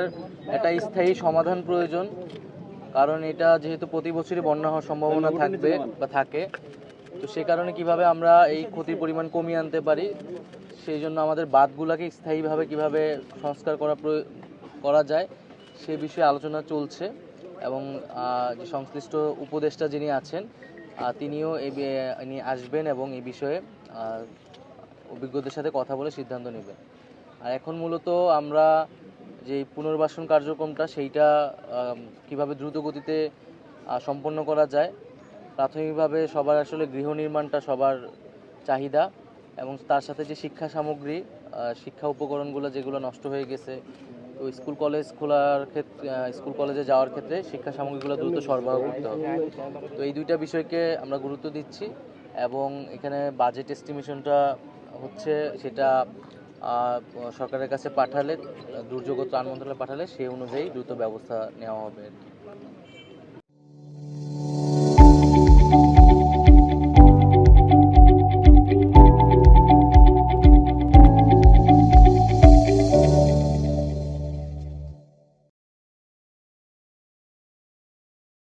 এটার একটা স্থায়ী সমাধান প্রয়োজন কারণ এটা যেহেতু প্রতি বছরই বন্যা হওয়ার সম্ভাবনা থাকবে বা থাকে তো সে কারণে কীভাবে আমরা এই ক্ষতির পরিমাণ কমিয়ে আনতে পারি সেই জন্য আমাদের বাঁধগুলোকে স্থায়ীভাবে কীভাবে সংস্কার করা করা যায় সে বিষয়ে আলোচনা চলছে এবং যে সংশ্লিষ্ট উপদেষ্টা যিনি আছেন তিনিও এই নিয়ে আসবেন এবং এই বিষয়ে অভিজ্ঞদের সাথে কথা বলে সিদ্ধান্ত নেবেন। আর এখন মূলত আমরা যে পুনর্বাসন কার্যক্রমটা সেইটা কীভাবে দ্রুত গতিতে সম্পন্ন করা যায়, প্রাথমিকভাবে সবার আসলে গৃহ নির্মাণটা সবার চাহিদা এবং তার সাথে যে শিক্ষা সামগ্রী শিক্ষা উপকরণগুলো যেগুলো নষ্ট হয়ে গেছে, তো স্কুল কলেজ খোলার ক্ষেত্রে স্কুল কলেজে যাওয়ার ক্ষেত্রে শিক্ষা সামগ্রীগুলো দ্রুত সরবরাহ করতে হবে। তো এই দুইটা বিষয়কে আমরা গুরুত্ব দিচ্ছি এবং এখানে বাজেট এস্টিমেশনটা হচ্ছে, সেটা সরকারের কাছে পাঠালে, দুর্যোগ ত্রাণ মন্ত্রণালয়ে পাঠালে সেই অনুযায়ী দ্রুত ব্যবস্থা নেওয়া হবে আর কি।